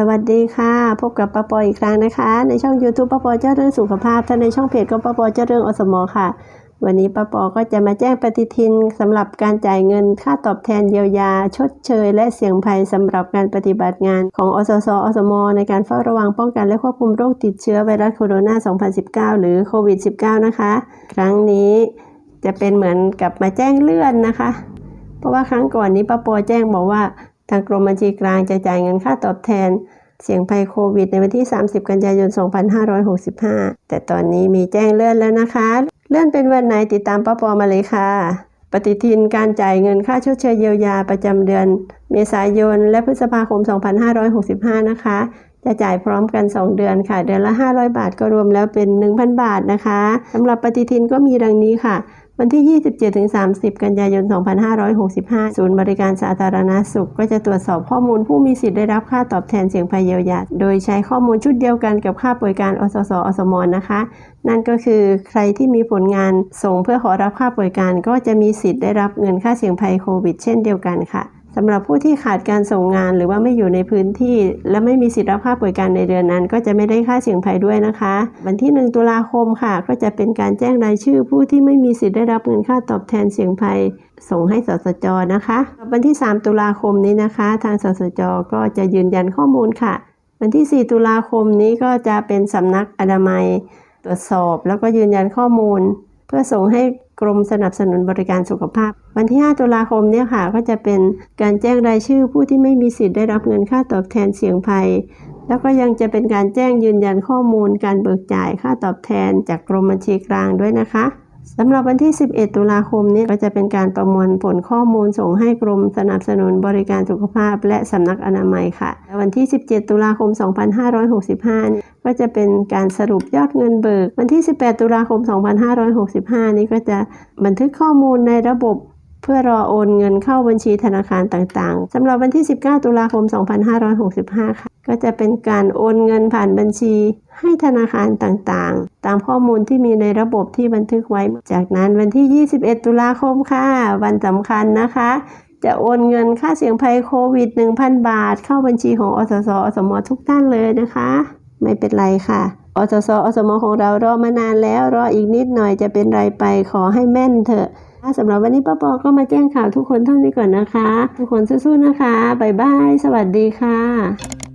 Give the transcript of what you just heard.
สวัสดีค่ะ พบกับป้าปออีกครั้งนะคะ ในช่อง YouTube ป้าปอเจ้าเรื่องสุขภาพถ้านในช่องเพจก็ป้าปอเจ้าเรื่องอสมอค่ะ วันนี้ป้าปอก็จะมาแจ้งปฏิทินสำหรับการจ่ายเงินค่าตอบแทนเยียวยา ชดเชย และเสี่ยงภัยสำหรับการปฏิบัติงานของอสสอสมในการเฝ้าระวังป้องกันและควบคุมโรคติดเชื้อไวรัสโคโรนา 2019 หรือโควิด -19 นะคะ ครั้งนี้จะเป็นเหมือนกับมาแจ้งเลื่อนนะคะ เพราะว่าครั้งก่อนนี้ป้าปอแจ้งบอกว่า ทางกรมบัญชีกลางจะจ่ายเงินค่าตอบแทน เสี่ยงภัยโควิดในวันที่ 30 กันยายน 2565 แต่ตอนนี้มีแจ้งเลื่อนแล้วนะคะ เลื่อนเป็นวันไหนติดตามป้าปอมาเลยค่ะ ปฏิทินการจ่ายเงินค่าชดเชยเยียวยาประจำเดือน เมษายนและพฤษภาคม 2565 นะคะ จะจ่ายพร้อมกัน 2 เดือนค่ะ เดือนละ 500 บาทก็รวมแล้วเป็น 1,000 บาทนะคะสำหรับปฏิทินก็มีดังนี้ค่ะวันที่ 27-30 กันยายน 2565 ศูนย์บริการสาธารณาสุข ก็จะตรวจสอบข้อมูลผู้มีสิทธิ์ได้รับค่าตอบแทนเสี่ยงภัยเยียวยา โดยใช้ข้อมูลชุดเดียวกันกับค่าป่วยการอสสอสมนะคะ นั่นก็คือใครที่มีผลงานส่งเพื่อขอรับค่าป่วยการ ก็จะมีสิทธิ์ได้รับเงินค่าเสี่ยงภัยโควิด เช่นเดียวกันค่ะ สำหรับผู้ที่ขาดการส่งงานหรือว่าไม่อยู่ในพื้นที่ และไม่มีสิทธิ์รับค่าป่วยการในเดือนนั้น ก็จะไม่ได้ค่าเสี่ยงภัยด้วยนะคะ วันที่ 1 ตุลาคมค่ะ ก็จะเป็นการแจ้งรายชื่อ ผู้ที่ไม่มีสิทธิ์ได้รับเงินค่าตอบแทนเสี่ยงภัย ส่งให้สสจนะคะ วันที่ 3 ตุลาคมนี้นะคะ ทางสสจก็จะยืนยันข้อมูลค่ะ วันที่ 4 ตุลาคมนี้ก็จะเป็นสำนักอนามัย ตรวจสอบ แล้วก็ยืนยันข้อมูล เพื่อส่งให้ กรมสนับสนุนบริการสุขภาพ วันที่ 5 ตุลาคมเนี่ยค่ะ ก็จะเป็นการแจ้งรายชื่อผู้ที่ไม่มีสิทธิ์ได้รับเงินค่าตอบแทนเสี่ยงภัย แล้วก็ยังจะเป็นการแจ้งยืนยันข้อมูลการเบิกจ่ายค่าตอบแทนจากกรมบัญชีกลางด้วยนะคะ สำหรับวันที่ 11 ตุลาคมนี้ก็จะเป็นการประมวลผลข้อมูลส่งให้กรมสนับสนุนบริการสุขภาพ และสำนักอนามัยค่ะและวันที่ 17 ตุลาคม 2565นี้ก็จะเป็นการสรุปยอดเงินเบิก วันที่ 18 ตุลาคม 2565 นี้ก็จะบันทึกข้อมูลในระบบเพื่อรอโอนเงินเข้าบัญชีธนาคารต่างๆ สำหรับวันที่ 19 ตุลาคม 2565 ค่ะ ก็จะเป็นการโอนเงินผ่านบัญชี ให้ธนาคารต่างๆ ตามข้อมูลที่มีในระบบที่บันทึกไว้ จากนั้นวันที่ 21 ตุลาคมค่ะ วันสำคัญนะคะ จะโอนเงินค่าเสี่ยงภัยโควิด 1,000 บาท เข้าบัญชีของอสสอสมทุกท่านเลยนะคะ ไม่เป็นไรค่ะอสสอสมของเรารอมานานแล้วรออีกนิดหน่อยจะเป็นไรไปขอให้แม่นเถอะสำหรับวันนี้ป้าปอก็มาแจ้งข่าวทุกคนเท่านี้ก่อนนะคะ ทุกคนสู้ๆนะคะ บ๊ายบาย สวัสดีค่ะ